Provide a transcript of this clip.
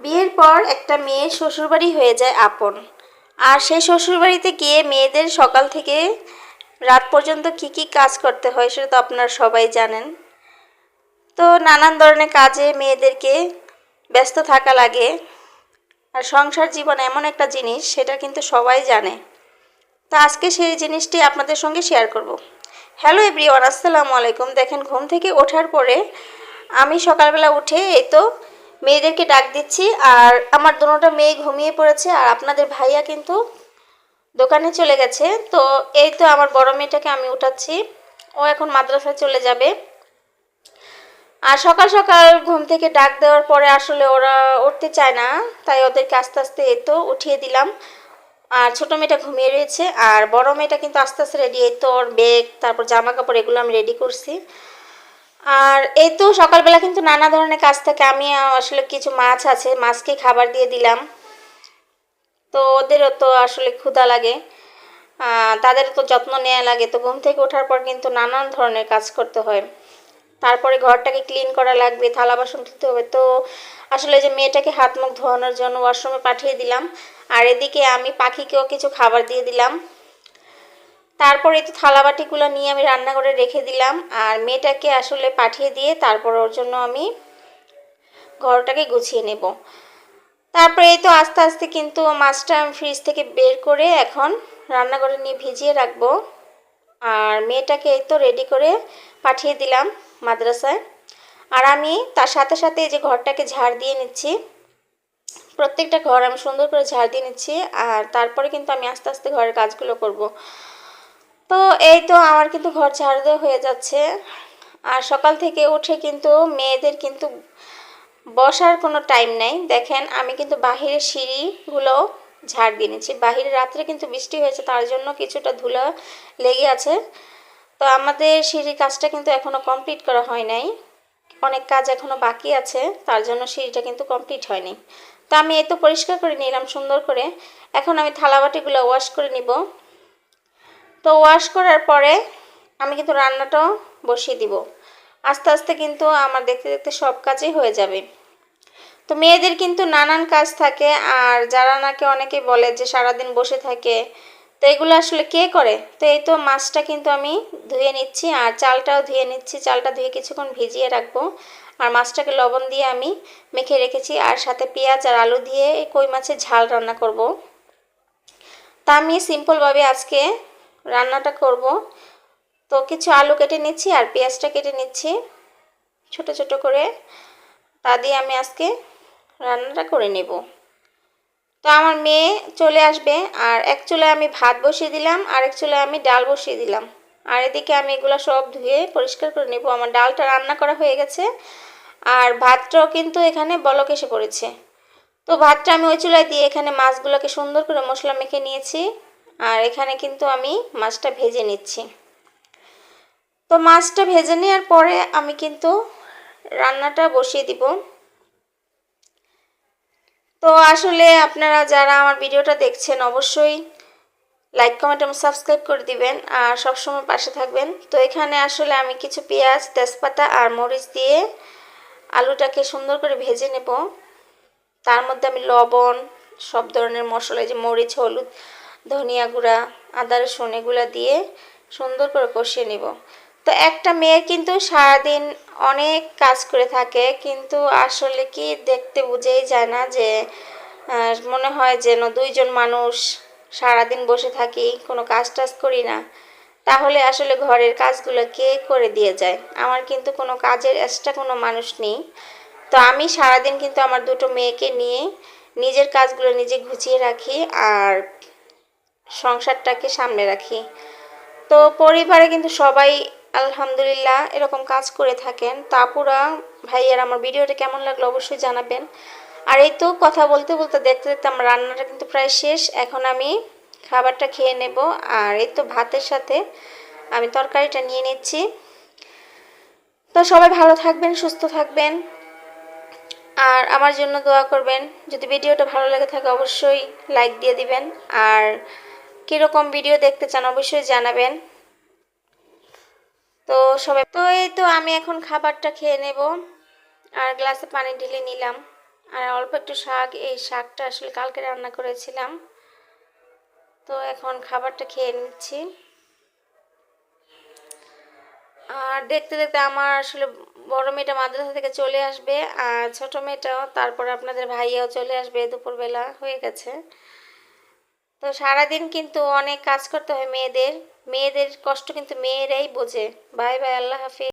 বিয়ের পর একটা মেয়ের শ্বশুরবাড়ি হয়ে যায় আপন। আর সেই শ্বশুরবাড়িতে গিয়ে মেয়েদের সকাল থেকে রাত পর্যন্ত কি কি কাজ করতে হয় সেটা তো আপনারা সবাই জানেন। তো নানান ধরনের কাজে মেয়েদেরকে ব্যস্ত থাকা লাগে। আর সংসার জীবন এমন একটা জিনিস, সেটা কিন্তু সবাই জানে। তো আজকে সেই জিনিসটি আপনাদের সঙ্গে শেয়ার করব। হ্যালো এভরিওয়ান আসসালামু আলাইকুম। দেখেন, ঘুম থেকে ওঠার পরে আমি সকালবেলা উঠে এই তো মেয়েদেরকে ডাক দিচ্ছি, আর আমার দুটোটা মেয়ে ঘুমিয়ে পড়েছে, আর আপনাদের ভাইয়া কিন্তু দোকানে চলে গেছে। তো এই তো আমার বড় মেয়েটাকে আমি উঠাচ্ছি। ও এখন মাদ্রাসায় চলে যাবে। আর সকাল সকাল ঘুম থেকে ডাক দেওয়ার পরে আসলে ওরা উঠতে চায় না, তাই ওদেরকে আস্তে আস্তে এই তো উঠিয়ে দিলাম। আর ছোটো মেয়েটা ঘুমিয়ে রয়েছে, আর বড় মেয়েটা কিন্তু আস্তে আস্তে রেডি এই তো ওর বেগ তারপর জামা কাপড় এগুলো আমি রেডি করছি। আর এই তো সকালবেলা কিন্তু নানা ধরনের কাজ থাকে। আমি আসলে কিছু মাছ আছে, মাছকে খাবার দিয়ে দিলাম। তো ওদেরও তো আসলে ক্ষুধা লাগে। তাদের তো যত্ন নেওয়া লাগে। তো ঘুম থেকে ওঠার পর কিন্তু নানান ধরনের কাজ করতে হয়। তারপরে ঘরটাকে ক্লিন করা লাগবে, থালা বাসন ধুতে হবে। তো আসলে যে মেয়েটাকে হাত মুখ ধোয়ানোর জন্য ওয়াশরুমে পাঠিয়ে দিলাম। আর এদিকে আমি পাখিকেও কিছু খাবার দিয়ে দিলাম। তারপরে তো থালাবাটিগুলো নিয়ে আমি রান্না করে রেখে দিলাম, আর মেয়েটাকে আসলে পাঠিয়ে দিয়ে তারপর ওর জন্য আমি ঘরটাকে গুছিয়ে নেব। তারপরে এই তো আস্তে আস্তে কিন্তু মাছটা আমি ফ্রিজ থেকে বের করে এখন রান্নাঘরে নিয়ে ভিজিয়ে রাখব। আর মেয়েটাকে এই তো রেডি করে পাঠিয়ে দিলাম মাদ্রাসায়। আর আমি তার সাথে সাথে এই যে ঘরটাকে ঝাড় দিয়ে নিচ্ছি, প্রত্যেকটা ঘর আমি সুন্দর করে ঝাড় দিয়ে নিচ্ছি, আর তারপরে কিন্তু আমি আস্তে আস্তে ঘরের কাজগুলো করব। তো এই তো আমার কিন্তু ঘর ঝাড় দেওয়া হয়ে যাচ্ছে। আর সকাল থেকে উঠে কিন্তু মেয়েদের কিন্তু বসার কোনো টাইম নাই। দেখেন, আমি কিন্তু বাহিরের সিঁড়িগুলো ঝাড় দিয়ে নিচ্ছি। বাহিরে রাত্রে কিন্তু বৃষ্টি হয়েছে, তার জন্য কিছুটা ধুলা লেগে আছে। তো আমাদের সিঁড়ির কাজটা কিন্তু এখনও কমপ্লিট করা হয় নাই। অনেক কাজ এখনও বাকি আছে, তার জন্য সিঁড়িটা কিন্তু কমপ্লিট হয়নি। তো আমি এই তো পরিষ্কার করে নিলাম সুন্দর করে। এখন আমি থালাবাটিগুলো ওয়াশ করে নিব। তো ওয়াশ করার পরে আমি কিন্তু রান্নাটাও বসিয়ে দিব। আস্তে আস্তে কিন্তু আমার দেখতে দেখতে সব কাজই হয়ে যাবে। তো মেয়েদের কিন্তু নানান কাজ থাকে আর যারা নাকি অনেকে বলে যে সারাদিন বসে থাকে, তো এগুলো আসলে কে করে? তো এই তো মাছটা কিন্তু আমি ধুয়ে নিচ্ছি আর চালটাও ধুয়ে নিচ্ছি। চালটা ধুয়ে কিছুক্ষণ ভিজিয়ে রাখব আর মাছটাকে লবণ দিয়ে আমি মেখে রেখেছি আর সাথে পেঁয়াজ আর আলু দিয়ে কই মাছের ঝাল রান্না করব। তা আমি সিম্পলভাবে আজকে রান্নাটা করব। তো কিছু আলু কেটে নিচ্ছি আর পেঁয়াজটা কেটে নিচ্ছি ছোট ছোট করে। তা দিয়ে আমি আজকে রান্নাটা করে নেব। তো আমার মেয়ে চলে আসবে আর এক চুলে আমি ভাত বসিয়ে দিলাম আর এক চুলে আমি ডাল বসিয়ে দিলাম। আর এদিকে আমি এগুলো সব ধুয়ে পরিষ্কার করে নেব। আমার ডালটা রান্না করা হয়ে গেছে আর ভাতটাও কিন্তু এখানে বলক এসে পড়েছে। তো ভাতটা আমি ওই চুলায় দিয়ে এখানে মাছগুলোকে সুন্দর করে মশলা মেখে নিয়েছি। আর এখানে কিন্তু আমি মাছটা ভেজে নিচ্ছি। তো মাছটা ভেজে নেওয়ার পরে আমি কিন্তু রান্নাটা বসিয়ে দিব। তো আসলে আপনারা যারা আমার ভিডিওটা দেখছেন অবশ্যই লাইক, কমেন্ট এবং সাবস্ক্রাইব করে দিবেন আর সবসময় পাশে থাকবেন। তো এখানে আসলে আমি কিছু পেঁয়াজ, তেজপাতা আর মরিচ দিয়ে আলুটাকে সুন্দর করে ভেজে নেব। তার মধ্যে আমি লবণ, সব ধরনের মশলা যে মরিচ, হলুদ ধনিয়া গুঁড়া, আদা রসুন এগুলো দিয়ে সুন্দর করে কষিয়ে নেব। তো একটা মেয়ে কিন্তু সারাদিন অনেক কাজ করে থাকে, কিন্তু আসলে কি দেখতে বুঝেই যায় না যে মনে হয় যেন দুইজন মানুষ সারাদিন বসে থাকি, কোনো কাজ টাজ করি না। তাহলে আসলে ঘরের কাজগুলো কে করে দিয়ে যায়? আমার কিন্তু কোনো কাজের এক্সট্রা কোনো মানুষ নেই। তো আমি সারাদিন কিন্তু আমার দুটো মেয়েকে নিয়ে নিজের কাজগুলো নিজে গুছিয়ে রাখি, আর সংসারটাকে সামনে রাখি। তো পরিবারে কিন্তু সবাই আলহামদুলিল্লাহ এরকম কাজ করে থাকেন। তাপুরা ভাইয়ার, আমার ভিডিওটা কেমন লাগল অবশ্যই জানাবেন। আর এই তো কথা বলতে বলতে দেখতে দেখতে আমার রান্নাটা কিন্তু প্রায় শেষ। এখন আমি খাবারটা খেয়ে নেব। আর এই তো ভাতের সাথে আমি তরকারিটা নিয়ে নিচ্ছি। তো সবাই ভালো থাকবেন, সুস্থ থাকবেন। আর আমার জন্য দোয়া করবেন। যদি ভিডিওটা ভালো লেগে থাকে অবশ্যই লাইক দিয়ে দিবেন। আর কীরকম ভিডিও দেখতে চান অবশ্যই জানাবেন। তো সবাই তো এই তো আমি এখন খাবারটা খেয়ে নেব। আর গ্লাসে পানি ঢেলে নিলাম। আর অল্প একটু শাক, এই শাকটা আসলে কালকে রান্না করেছিলাম। তো এখন খাবারটা খেয়ে নিচ্ছি। আর দেখতে দেখতে আমার আসলে বড় মেয়েটা মাদ্রাসা থেকে চলে আসবে, আর ছোট মেয়েটাও, তারপর আপনাদের ভাইয়াও চলে আসবে দুপুরবেলা, হয়ে গেছে। তো সারাদিন কিন্তু অনেক কাজ করতে হয় মেয়েদের। মেয়েদের কষ্ট কিন্তু মেয়েরাই বোঝে। বাই বাই, আল্লাহ হাফিজ।